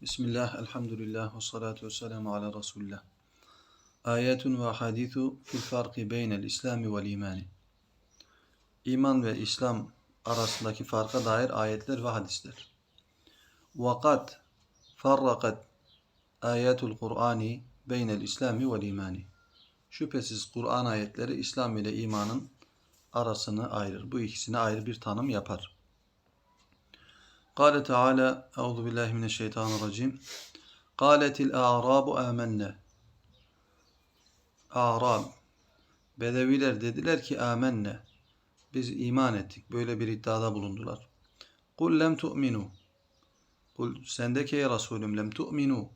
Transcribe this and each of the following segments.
Bismillah, elhamdülillah, ve salatu ve selamu ala Resulullah. Ayetun ve hadithu fil farki beynel İslami vel imani. İman ve İslam arasındaki farka dair ayetler ve hadisler. Farrakat ayetul Kur'ani beynel İslami vel imani. Şüphesiz Kur'an ayetleri İslam ile imanın arasını ayırır. Bu ikisine ayrı bir tanım yapar. Kale Teala Euzu billahi mineşşeytanirracim. Kaletil a'rabu amenne. A'rab. Bedeviler dediler ki amenne. Biz iman ettik. Böyle bir iddiada bulundular. Kul lem tu'minu. Kul sendeki ya Resulüm lem tu'minu.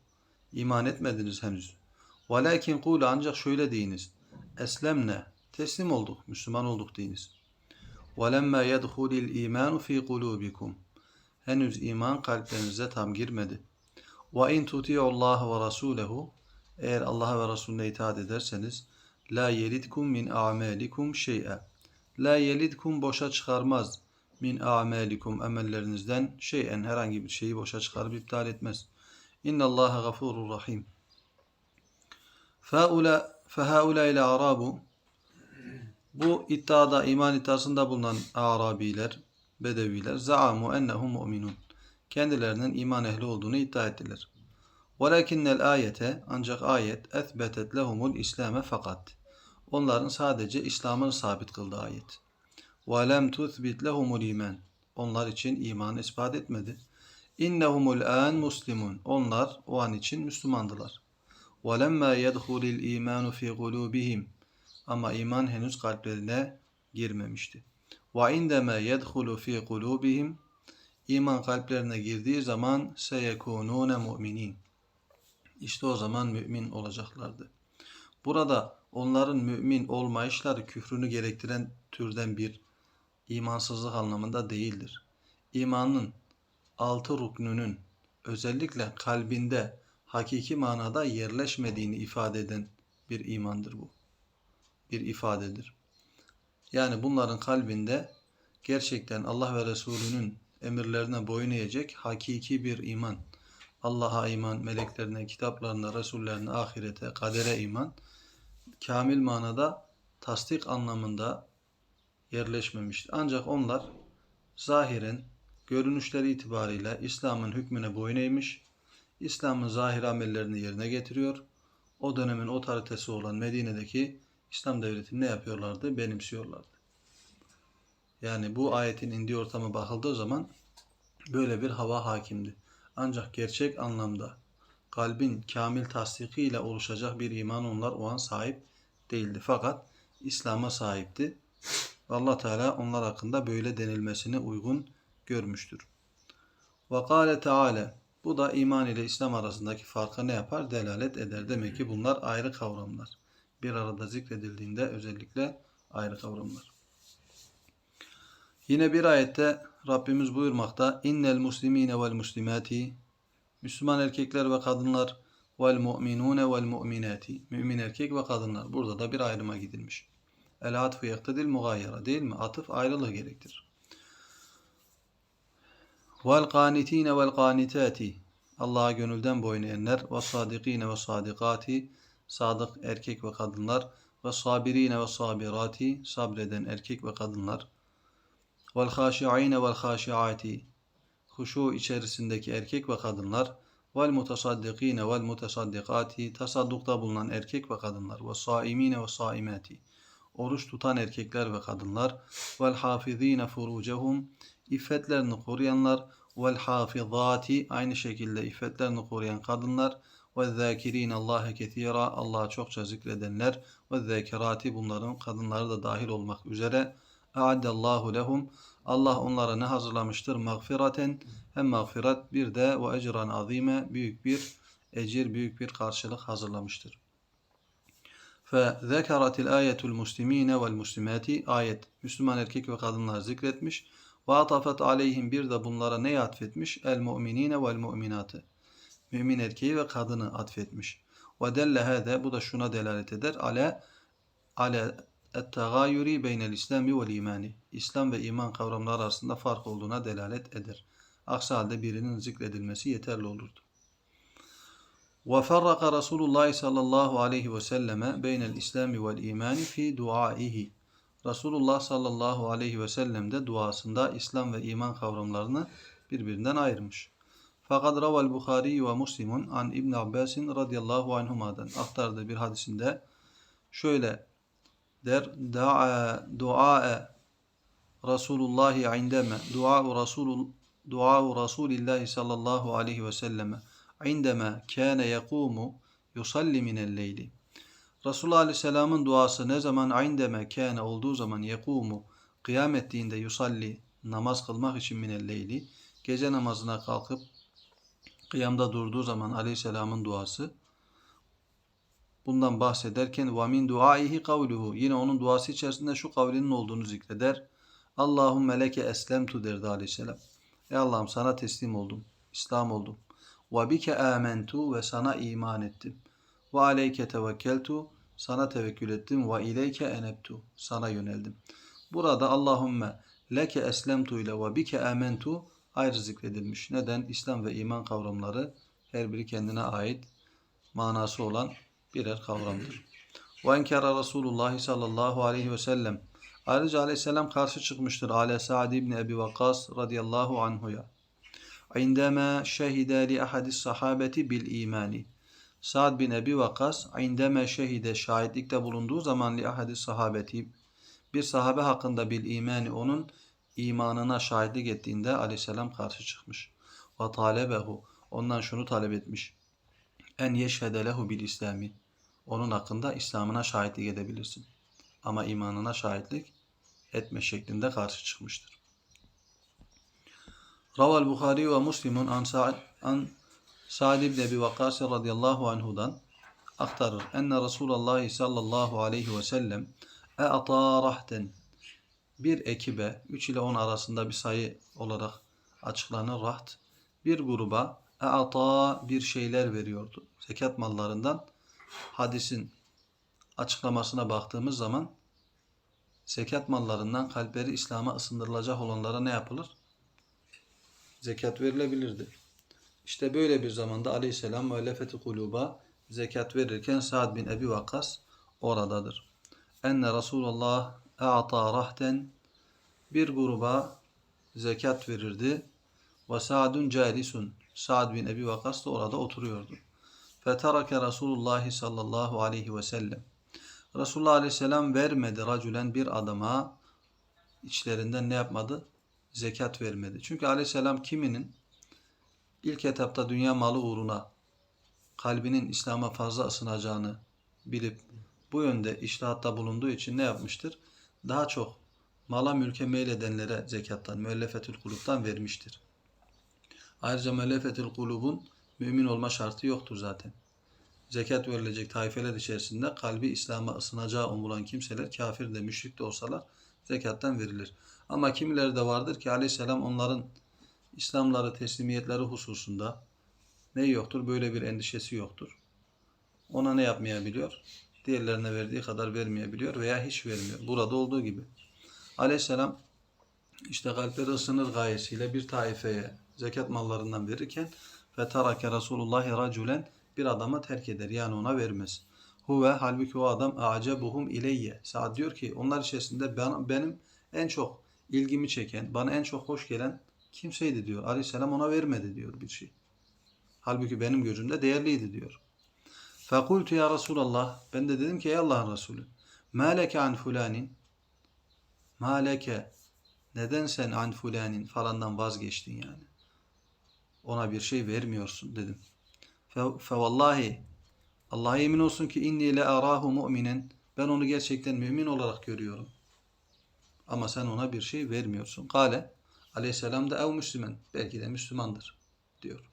İman etmediniz henüz. Velakin kul ancak şöyle deyiniz. Eslemne. Teslim olduk. Müslüman olduk deyiniz. Velemma yedhulil imanu fi kulubikum henüz iman kalplerinize tam girmedi. Ve in tuti'ullaha ve rasulehu eğer Allah'a ve Resulüne itaat ederseniz la yelidkum min a'malikum şey'e la yelidkum boşa çıkarmaz min a'malikum amellerinizden şey'en herhangi bir şeyi boşa çıkarıp iptal etmez. İnnallaha gafurur rahim. Faula fehaula ile arabu bu iddiada iman iddiasında bulunan Arabiler Bedeviler zaamu ennehum mu'minun. Kendilerinin iman ehli olduğunu iddia ettiler. Velakinnel ayete ancak ayet ethbetet lehumul İslame fakat. Onların sadece İslam'ını sabit kıldı ayet. Ve lem tuthbit lehumul iman. Onlar için iman ispat etmedi. İnnehumul an muslimun. Onlar o an için Müslümandılar. Ve lemma yedhulil imanu fi kulubihim. Ama iman henüz kalplerine girmemişti. Ve indeme yedhulu fi kulubihim iman kalplerine girdiği zaman seyekunune mu'minin. İşte o zaman mümin olacaklardı. Burada onların mümin olmayışları küfrünü gerektiren türden bir imansızlık anlamında değildir. İmanın altı ruknunun özellikle kalbinde hakiki manada yerleşmediğini ifade eden bir imandır bu. Bir ifadedir. Yani bunların kalbinde gerçekten Allah ve Resulünün emirlerine boyun eğecek hakiki bir iman. Allah'a iman, meleklerine, kitaplarına, Resullerine, ahirete, kadere iman kamil manada tasdik anlamında yerleşmemiştir. Ancak onlar zahiren görünüşleri itibariyle İslam'ın hükmüne boyun eğmiş, İslam'ın zahir amellerini yerine getiriyor. O dönemin otoritesi olan Medine'deki İslam devletini ne yapıyorlardı? Benimsiyorlardı. Yani bu ayetin indiği ortama bakıldığı zaman böyle bir hava hakimdi. Ancak gerçek anlamda kalbin kamil tasdikiyle oluşacak bir iman onlar o an sahip değildi. Fakat İslam'a sahipti. Allah Teala onlar hakkında böyle denilmesine uygun görmüştür. Ve kâle Teala bu da iman ile İslam arasındaki farka ne yapar? Delalet eder. Demek ki bunlar ayrı kavramlar bir arada zikredildiğinde özellikle ayrı kavramlar. Yine bir ayette Rabbimiz buyurmakta innel muslimine vel muslimati Müslüman erkekler ve kadınlar vel mu'minune vel mu'minati mümin erkek ve kadınlar. Burada da bir ayrıma gidilmiş. El atfu yaktadil mugayyara değil mi? Atıf ayrılığı gerektirir. Vel kanitine vel kanitati Allah'a gönülden boyun eğenler ve sadikine ve sadikati sadık erkek ve kadınlar ve sabirine ve sabirati sabreden erkek ve kadınlar. Vel haşi'ine vel haşi'ati huşu içerisindeki erkek ve kadınlar. Vel mutasaddikine vel mutasaddikati tasaddukta bulunan erkek ve kadınlar. Ve saimine ve saimati oruç tutan erkekler ve kadınlar. Vel hafizine furucehum iffetlerini koruyanlar. Vel hafizati aynı şekilde iffetlerini koruyan kadınlar ve zâkirîn Allah'e ketîrâ Allah'ı çokça zikredenler ve zâkirâti bunların kadınları da dahil olmak üzere Allahu lehum Allah onlara ne hazırlamıştır? Mağfiraten hem mağfirat bir de ve ecran azime büyük bir ecir, büyük bir karşılık hazırlamıştır. فذكرت الآية المسلمين والمسلمات ayet Müslüman erkek ve kadınlar zikretmiş. Ve atafet aleyhim bir de bunlara ne atfetmiş? El mu'minine vel mu'minatı mümin erkeği ve kadını atfetmiş. Ve delle hâde bu da şuna delalet eder. Ale ale et-tegayuri beynel İslami vel imani. İslam ve iman kavramları arasında fark olduğuna delalet eder. Aksi halde birinin zikredilmesi yeterli olurdu. وفرق رسول الله صلى الله عليه وسلم بين الإسلام والإيمان في دعائه. Resulullah sallallahu aleyhi ve sellem de duasında İslam ve iman kavramlarını birbirinden ayırmış. Fakat raval Bukhari ve Müslim'un an İbn Abbasin radıyallahu anhuma'dan aktardığı bir hadisinde şöyle der da'a dua Resulullah indeme dua Rasul dua Resulillah sallallahu aleyhi ve selleme indeme kâne yekumu yusalli minel leyli. Resulullah Aleyhisselam'ın duası ne zaman indeme kâne olduğu zaman yekumu kıyam ettiğinde yusalli namaz kılmak için minel leyli gece namazına kalkıp kıyamda durduğu zaman Aleyhisselam'ın duası bundan bahsederken ve min duaihi kavluhu yine onun duası içerisinde şu kavlinin olduğunu zikreder. Allahümme leke eslemtu derdi Aleyhisselam. Ey Allah'ım sana teslim oldum. İslam oldum. Ve bike amentu ve sana iman ettim. Ve aleyke tevekkeltu sana tevekkül ettim. Ve ileyke enebtu sana yöneldim. Burada Allahümme leke eslemtu ile ve bike amentu ayrı zikredilmiş. Neden? İslam ve iman kavramları her biri kendine ait manası olan birer kavramdır. Ve enkara Resulullah sallallahu aleyhi ve sellem Ayrıca aleyhisselam karşı çıkmıştır. Ale Sa'd ibn Ebi Vakkas radıyallahu anhuya. Li ahadis sahabeti bil imani. Sa'd bin Ebi Vakkas indeme şehide şahitlikte bulunduğu zaman li ahadis sahabeti bir sahabe hakkında bil imani onun imanına şahitlik ettiğinde aleyhisselam karşı çıkmış. Ve talebehu ondan şunu talep etmiş. En yeşhede lehu bil İslami. Onun hakkında İslam'ına şahitlik edebilirsin. Ama imanına şahitlik etme şeklinde karşı çıkmıştır. Raval Bukhari ve Müslim'un an Sa'd an Sa'd ibn Ebi Vakkas radıyallahu anhu'dan aktarır. Enne Resulullah sallallahu aleyhi ve sellem e atarahten 1 ekibe 3 ile 10 arasında bir sayı olarak açıklanan raht bir gruba e'ata bir şeyler veriyordu. Zekat mallarından hadisin açıklamasına baktığımız zaman zekat mallarından kalpleri İslam'a ısındırılacak olanlara ne yapılır? Zekat verilebilirdi. İşte böyle bir zamanda aleyhisselam müellefeti kuluba zekat verirken Sa'd bin Ebi Vakkas oradadır. Enne Resulullah e'ata rahten bir gruba zekat verirdi. Ve Sa'dun calisun. Sa'd bin Ebi Vakkas da orada oturuyordu. Feterake Resulullah sallallahu aleyhi ve sellem. Resulullah Aleyhisselam vermedi racülen bir adama içlerinden ne yapmadı? Zekat vermedi. Çünkü Aleyhisselam kiminin ilk etapta dünya malı uğruna kalbinin İslam'a fazla ısınacağını bilip bu yönde iştihatta bulunduğu için ne yapmıştır? Daha çok mala mülke meyledenlere zekattan, müellefetül kuluptan vermiştir. Ayrıca müellefetül kulubun mümin olma şartı yoktur zaten zekat verilecek taifeler içerisinde kalbi İslam'a ısınacağı umulan kimseler kafir de müşrik de olsalar zekattan verilir. Ama kimileri de vardır ki aleyhisselam onların İslamları teslimiyetleri hususunda ne yoktur? Böyle bir endişesi yoktur. Ona ne yapmayabiliyor? Diğerlerine verdiği kadar vermeyebiliyor veya hiç vermiyor. Burada olduğu gibi. Aleyhisselam işte kalpleri ısınır gayesiyle bir taifeye zekat mallarından verirken fetarake Resulullah raculen bir adama terk eder. Yani ona vermez. Huve halbuki o adam acebuhum ileyye. Saad diyor ki onlar içerisinde ben, benim en çok ilgimi çeken, bana en çok hoş gelen kimseydi diyor. Aleyhisselam ona vermedi diyor bir şey. Halbuki benim gözümde değerliydi diyor. Fekultu ya Resulallah. Ben de dedim ki ey Allah'ın Resulü. Maleke an fulanin. Maleke. Neden sen an fulanin falandan vazgeçtin yani? Ona bir şey vermiyorsun dedim. Fe vallahi Allah'a yemin olsun ki inni le arahu mu'minen ben onu gerçekten mümin olarak görüyorum. Ama sen ona bir şey vermiyorsun. Kale aleyhisselam da ev Müslüman. Belki de Müslümandır diyor.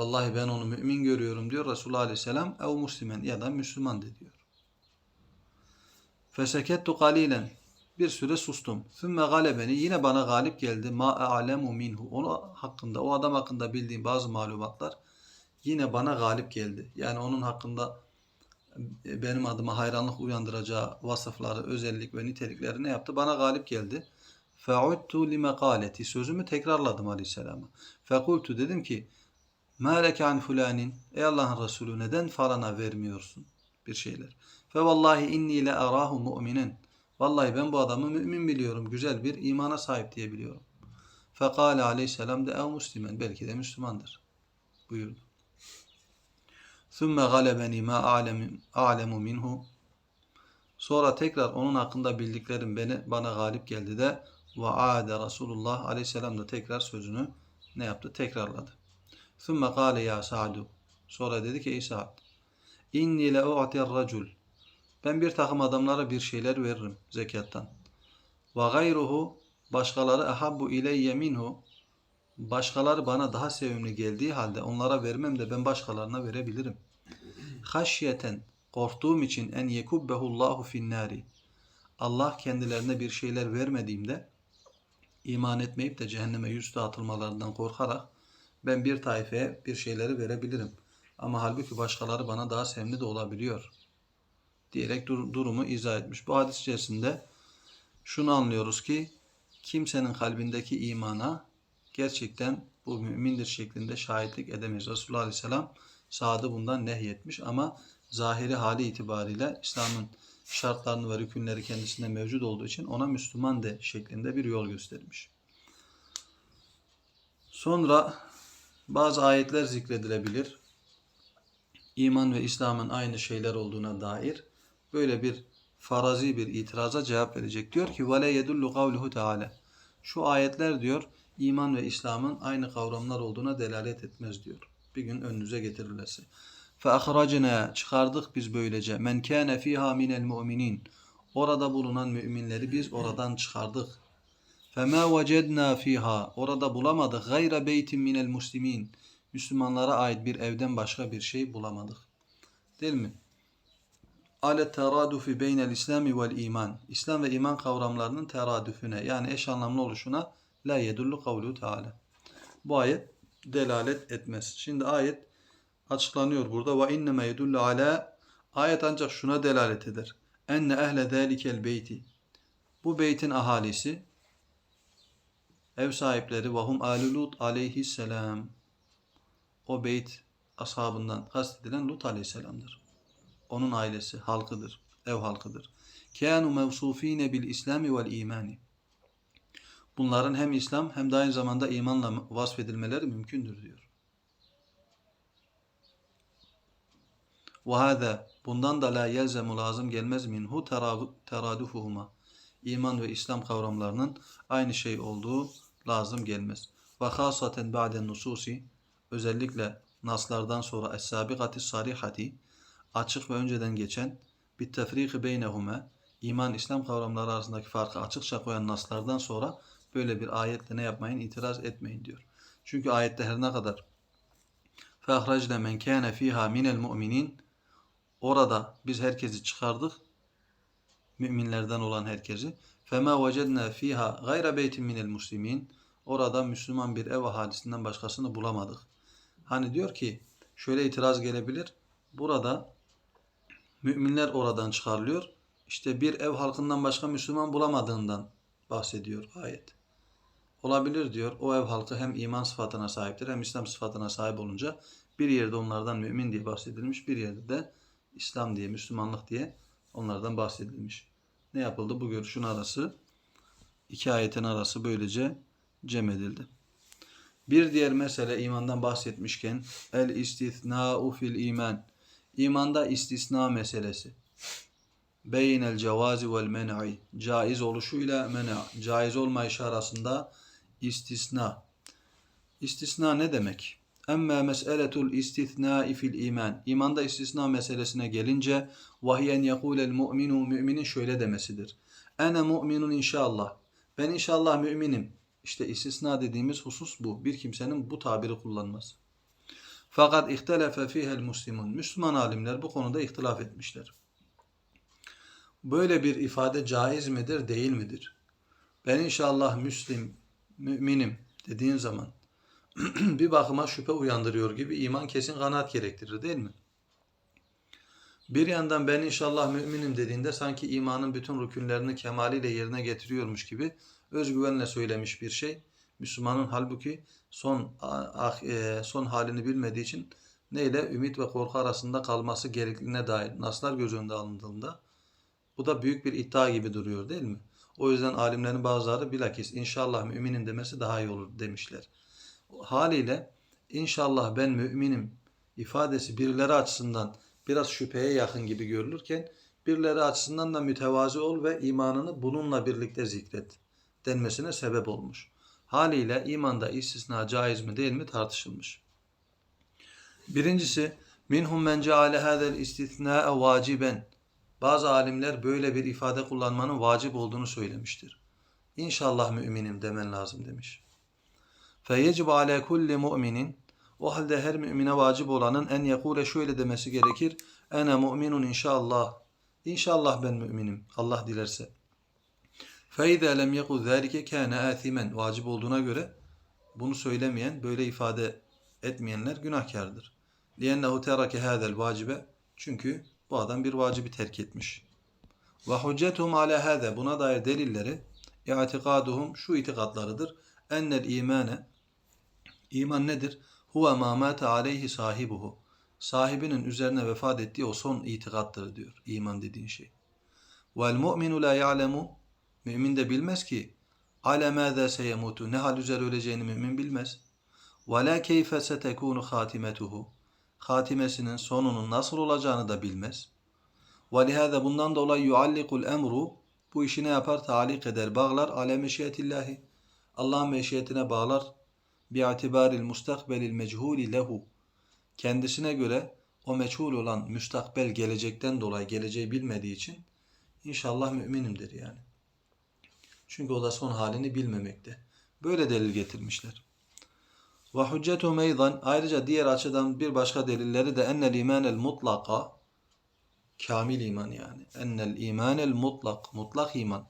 Vallahi ben onu mümin görüyorum diyor. Resulullah aleyhisselam ev Müslüman ya da Müslüman de diyor. Fesekettu kalilen bir süre sustum. Sümme galebeni yine bana galip geldi. Ma a'lemu minhu. Onu hakkında, o adam hakkında bildiğim bazı malumatlar yine bana galip geldi. Yani onun hakkında e, benim adıma hayranlık uyandıracağı vasıfları, özellik ve nitelikleri ne yaptı? Bana galip geldi. Fe'udtu li mekaleti. Sözümü tekrarladım aleyhisselama. Fekultu dedim ki Mâleke an fulanin. Ey Allah'ın Resulü neden falana vermiyorsun bir şeyler. Fe vallahi inni le arahu mu'minen. Vallahi ben bu adamı mümin biliyorum. Güzel bir imana sahip diye biliyorum. Fekale aleyhisselam de ev muslimen. Belki de Müslümandır. Buyurdu. Sümme galebeni ma alemu minhu. Sonra tekrar onun hakkında bildiklerim beni bana galip geldi de ve ade Resulullah aleyhisselam da tekrar sözünü ne yaptı? Tekrarladı. Sümme kâle ya Sa'du. Sonra dedi ki ey Sa'd. İnni le u'tir racul. Ben bir takım adamlara bir şeyler veririm zekattan. Ve gayruhu başkaları ehabbu ileyye minhu. Başkaları bana daha sevimli geldiği halde onlara vermem de ben başkalarına verebilirim. Haşyeten korktuğum için en yekubbehullahu finnari. Allah kendilerine bir şeyler vermediğimde iman etmeyip de cehenneme yüz dağıtılmalarından korkarak ben bir taifeye bir şeyleri verebilirim. Ama halbuki başkaları bana daha sevimli de olabiliyor. Diyerek dur- durumu izah etmiş. Bu hadis içerisinde şunu anlıyoruz ki kimsenin kalbindeki imana gerçekten bu mümindir şeklinde şahitlik edemeyiz. Resulullah Aleyhisselam Saad'ı bundan nehyetmiş ama zahiri hali itibariyle İslam'ın şartlarını ve rükünleri kendisinde mevcut olduğu için ona Müslüman de şeklinde bir yol göstermiş. Sonra bazı ayetler zikredilebilir. İman ve İslam'ın aynı şeyler olduğuna dair böyle bir farazi bir itiraza cevap verecek. Diyor ki وَلَا يَدُلُّ قَوْلُهُ Teala. Şu ayetler diyor iman ve İslam'ın aynı kavramlar olduğuna delalet etmez diyor. Bir gün önünüze getirirlerse. فَاَخْرَجْنَا Çıkardık biz böylece. مَنْ كَانَ ف۪يهَا مِنَ الْمُؤْمِنِينَ Orada bulunan müminleri biz oradan çıkardık. Fema vecedna fiha. Orada bulamadık. Gayra beytin minel muslimin. Müslümanlara ait bir evden başka bir şey bulamadık. Değil mi? Ale teradufi beynel İslami vel iman. İslam ve iman kavramlarının teradüfüne yani eş anlamlı oluşuna la yedullu kavlu teala. Bu ayet delalet etmez. Şimdi ayet açıklanıyor burada. Ve inneme yedullu ala ayet ancak şuna delalet eder. Enne ehle zelikel beyti. Bu beytin ahalisi ev sahipleri ve hum âlü Lut aleyhisselam. O beyt ashabından kastedilen Lut aleyhisselamdır. Onun ailesi, halkıdır, ev halkıdır. Kânu mevsufîne bil İslami vel imani. Bunların hem İslam hem de aynı zamanda imanla vasfedilmeleri mümkündür diyor. Hâzâ bundan da la yelzemu lazım gelmez minhu teradufuhuma. İman ve İslam kavramlarının aynı şey olduğu lazım gelmez. Ve hasaten ba'den nususi özellikle naslardan sonra es-sabikati sarihati açık ve önceden geçen bir tefriki beynehume iman İslam kavramları arasındaki farkı açıkça koyan naslardan sonra böyle bir ayetle ne yapmayın itiraz etmeyin diyor. Çünkü ayette her ne kadar فَاَخْرَجْنَ مَنْ كَانَ ف۪يهَا مِنَ الْمُؤْمِنِينَ Orada biz herkesi çıkardık. Müminlerden olan herkesi. فَمَا وَجَدْنَا ف۪يهَا غَيْرَ بَيْتٍ مِنَ الْمُسْلِمِينَ Orada Müslüman bir ev ahalisinden başkasını bulamadık. Hani diyor ki şöyle itiraz gelebilir. Burada müminler oradan çıkarılıyor. İşte bir ev halkından başka Müslüman bulamadığından bahsediyor ayet. Olabilir diyor. O ev halkı hem iman sıfatına sahiptir hem İslam sıfatına sahip olunca bir yerde onlardan mümin diye bahsedilmiş, bir yerde de İslam diye, Müslümanlık diye onlardan bahsedilmiş. Ne yapıldı? Bu görüşün arası, iki ayetin arası böylece cem edildi. Bir diğer mesele imandan bahsetmişken el istithna'u fil iman. İmanda istisna meselesi. Beynel cevazi vel men'i. Caiz oluşuyla men'a. Caiz olmayışı arasında istisna. İstisna ne demek? Emme mes'eletul istithnai fil iman. İmanda istisna meselesine gelince vahiyen yekulel mu'minu müminin şöyle demesidir. Ene mu'minun inşallah. Ben inşallah müminim. İşte istisna dediğimiz husus bu. Bir kimsenin bu tabiri kullanması. Fakat ihtelefe fihel muslimun. Müslüman alimler bu konuda ihtilaf etmişler. Böyle bir ifade caiz midir, değil midir? Ben inşallah Müslim, müminim dediğin zaman bir bakıma şüphe uyandırıyor gibi iman kesin kanaat gerektirir değil mi? Bir yandan ben inşallah müminim dediğinde sanki imanın bütün rükünlerini kemaliyle yerine getiriyormuş gibi özgüvenle söylemiş bir şey. Müslümanın halbuki son ah, e, son halini bilmediği için neyle ümit ve korku arasında kalması gerekliliğine dair naslar göz önünde alındığında bu da büyük bir iddia gibi duruyor değil mi? O yüzden alimlerin bazıları bilakis inşallah müminim demesi daha iyi olur demişler. Haliyle inşallah ben müminim ifadesi birileri açısından biraz şüpheye yakın gibi görülürken birileri açısından da mütevazi ol ve imanını bununla birlikte zikret denmesine sebep olmuş. Haliyle imanda istisna caiz mi değil mi tartışılmış. Birincisi minhum men ceale hadel istisna'a vaciben. Bazı alimler böyle bir ifade kullanmanın vacip olduğunu söylemiştir. İnşallah müminim demen lazım demiş. Feyecib ala kulli mu'minin o halde her mümine vacip olanın en yekule şöyle demesi gerekir. Ene mu'minun inşallah. İnşallah ben müminim. Allah dilerse. Feyze lem yekul zâlike kâne âthimen. Vacip olduğuna göre bunu söylemeyen, böyle ifade etmeyenler günahkardır. Liyennehu terake hâzel vacibe. Çünkü bu adam bir vacibi terk etmiş. Hüccetuhum ala hâze. Buna dair delilleri i'tikaduhum şu itikatlarıdır. Ennel imane İman nedir? Huve ma mâte aleyhi sahibuhu. Sahibinin üzerine vefat ettiği o son itikattır diyor. İman dediğin şey. Vel mu'minu la. Mümin de bilmez ki ale mâzâ seyemutu. Ne hal üzere öleceğini mümin bilmez. Ve la keyfe setekûnu hâtimetuhu. Hatimesinin sonunun nasıl olacağını da bilmez. Ve lihâze bundan dolayı yuallikul emru. Bu işi ne yapar? Talik eder, bağlar. Ale meşiyetillahi. Allah'ın meşiyetine bağlar bi'atibaril mustakbelil mechuli lehu kendisine göre o meçhul olan müstakbel gelecekten dolayı geleceği bilmediği için inşallah müminimdir yani. Çünkü o da son halini bilmemekte. Böyle delil getirmişler. Ve hüccetu meydan ayrıca diğer açıdan bir başka delilleri de ennel imanel mutlaka kamil iman yani. Ennel imanel mutlak mutlak iman.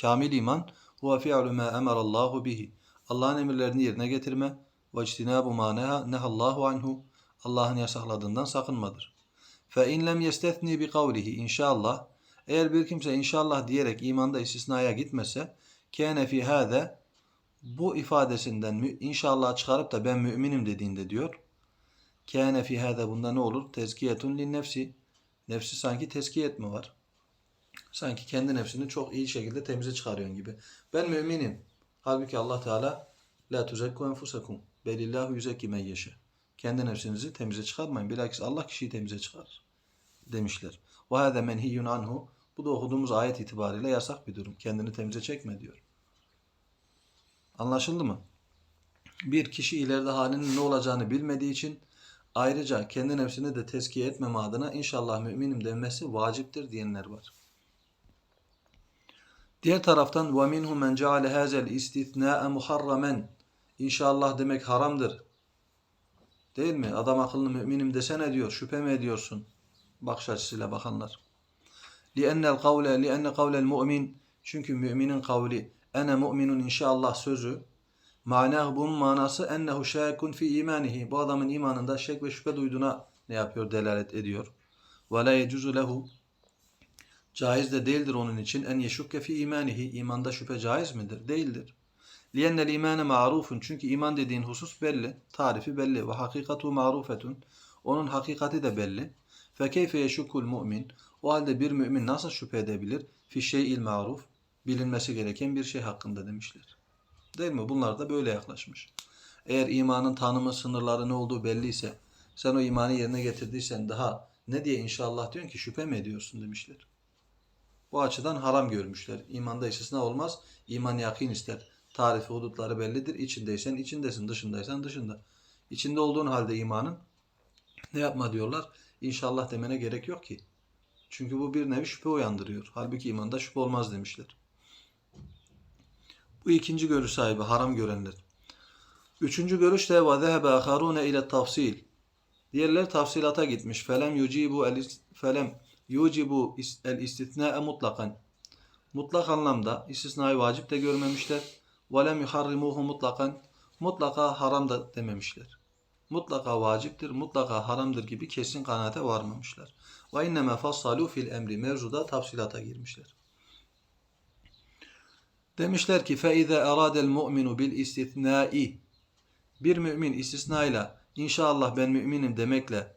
Kamil iman huve fi'lu ma emarallahu bihi. Allah'ın emirlerini yerine getirme ve ictinabu ma nehallahu anhu Allah'ın yasakladığından sakınmadır. Fe in lem yestethni bi kavlihi inşallah eğer bir kimse inşallah diyerek imanda istisnaya gitmese kâne fi hâze bu ifadesinden inşallah çıkarıp da ben müminim dediğinde diyor. Kâne fi hâze bunda ne olur? Tezkiyetun lin nefsi. Nefsi sanki tezkiye etme var. Sanki kendi nefsini çok iyi şekilde temize çıkarıyorsun gibi. Ben müminim. Halbuki Allah Teala la tuzekku enfusakum belillahu yuzekki men yeşe. Kendi nefsinizi temize çıkarmayın. Bilakis Allah kişiyi temize çıkarır demişler. Ve hâze menhiyyun anhu. Bu da okuduğumuz ayet itibariyle yasak bir durum. Kendini temize çekme diyor. Anlaşıldı mı? Bir kişi ileride halinin ne olacağını bilmediği için ayrıca kendi nefsini de tezkiye etmeme adına inşallah müminim denmesi vaciptir diyenler var. Diğer taraftan وَمِنْهُ مَنْ جَعَلَ هَذَا الْاِسْتِثْنَاءَ مُحَرَّمًا İnşallah demek haramdır. Değil mi? Adam akıllı müminim desene diyor. Şüphe mi ediyorsun? Bakış açısıyla bakanlar. لِأَنَّ الْقَوْلَ لِأَنَّ قَوْلَ الْمُؤْمِنِ Çünkü müminin kavli ene mu'minun inşallah sözü manah bunun manası ennehu şâkun fi imanihi. Bu adamın imanında şek ve şüphe duyduğuna ne yapıyor? Delalet ediyor. Ve la yecuzu lehu Caiz de değildir onun için en yeşukke fi imanihi. İmanda şüphe caiz midir? Değildir. Liyennel imane ma'rufun. Çünkü iman dediğin husus belli. Tarifi belli. Ve hakikatu ma'rufetun. Onun hakikati de belli. Keyfe yeşukkul mu'min. O halde bir mümin nasıl şüphe edebilir? Fi şey'il ma'ruf. Bilinmesi gereken bir şey hakkında demişler. Değil mi? Bunlar da böyle yaklaşmış. Eğer imanın tanımı, sınırları ne olduğu belliyse, sen o imanı yerine getirdiysen daha ne diye inşallah diyorsun ki şüphe mi ediyorsun demişler. Bu açıdan haram görmüşler. İmanda istisna olmaz. İman yakin ister. Tarifi, hudutları bellidir. İçindeysen içindesin, dışındaysan dışında. İçinde olduğun halde imanın ne yapma diyorlar? İnşallah demene gerek yok ki. Çünkü bu bir nevi şüphe uyandırıyor. Halbuki imanda şüphe olmaz demişler. Bu ikinci görüş sahibi haram görenler. Üçüncü görüş de zehebe aharune ile tafsil. Diğerler tafsilata gitmiş. Felem yucibu el felem yucibu el istisna'e mutlakan. Mutlak anlamda istisnayı vacip de görmemişler. Ve lem yuharrimuhu mutlakan. Mutlaka haram da dememişler mutlaka vaciptir, mutlaka haramdır gibi kesin kanaate varmamışlar. Ve inneme fassalu fil emri mevzuda tafsilata girmişler. Demişler ki feize eradel mu'minu bil istisnai bir mümin istisnayla inşallah ben müminim demekle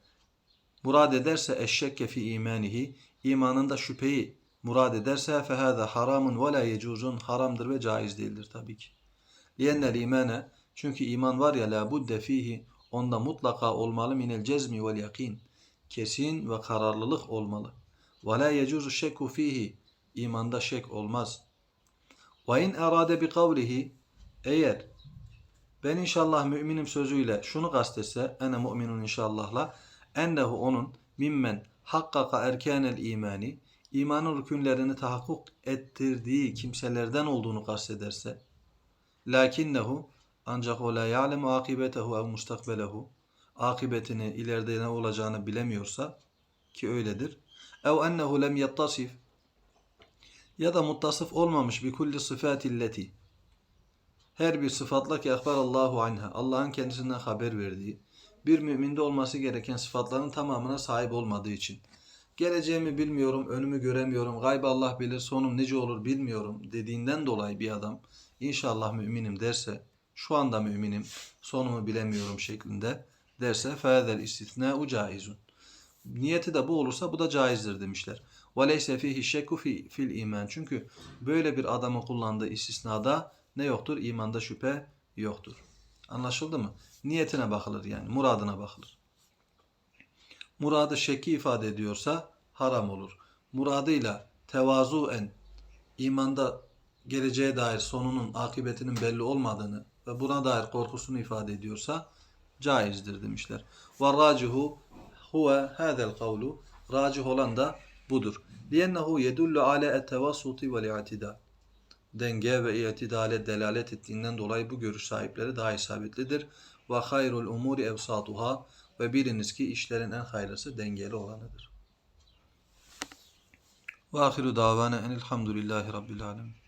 murad ederse eşşekke fi imanihi imanında şüpheyi murad ederse fehaza haramun ve la yecuzun haramdır ve caiz değildir tabii ki. Liyennel imane çünkü iman var ya la budde fihi onda mutlaka olmalı minel cezmi vel yakin kesin ve kararlılık olmalı. Ve la yecuzu şekku fihi imanda şek olmaz. Ve in erade bi kavlihi eğer ben inşallah müminim sözüyle şunu kastetse ene mu'minun inşallahla ennehu onun mimmen hakkaka erkanel imani imanın rükünlerini tahakkuk ettirdiği kimselerden olduğunu kastederse lakinnehu ancak o la ya'lemu akibetehu ev mustakbelehu akıbetini ileride ne olacağını bilemiyorsa ki öyledir. Ev ennehu lem yettasif ya da muttasıf olmamış bir kulli sıfatilleti her bir sıfatla ki Allahu anha Allah'ın kendisinden haber verdiği bir müminde olması gereken sıfatların tamamına sahip olmadığı için. Geleceğimi bilmiyorum, önümü göremiyorum, gaybı Allah bilir, sonum nice olur bilmiyorum dediğinden dolayı bir adam inşallah müminim derse şu anda müminim, sonumu bilemiyorum şeklinde derse fezel istitna'u caizun. Niyeti de bu olursa bu da caizdir demişler. Ve leyse fihi şekku fil iman. Çünkü böyle bir adamın kullandığı istisnada ne yoktur? İmanda şüphe yoktur. Anlaşıldı mı? Niyetine bakılır yani. Muradına bakılır. Muradı şeki ifade ediyorsa haram olur. Muradıyla tevazuen imanda geleceğe dair sonunun, akıbetinin belli olmadığını ve buna dair korkusunu ifade ediyorsa caizdir demişler. Ve racihu huve hadel kavlu racih olan da budur. Liyennehu yedullu ale ettevassuti vel i'tidal. Denge ve itidale delalet ettiğinden dolayı bu görüş sahipleri daha isabetlidir. Ve hayrul umuri evsatuhâ ve biliniz ki işlerin en hayırlısı dengeli olanıdır. Ve ahiru davana enilhamdülillahi rabbil alemin.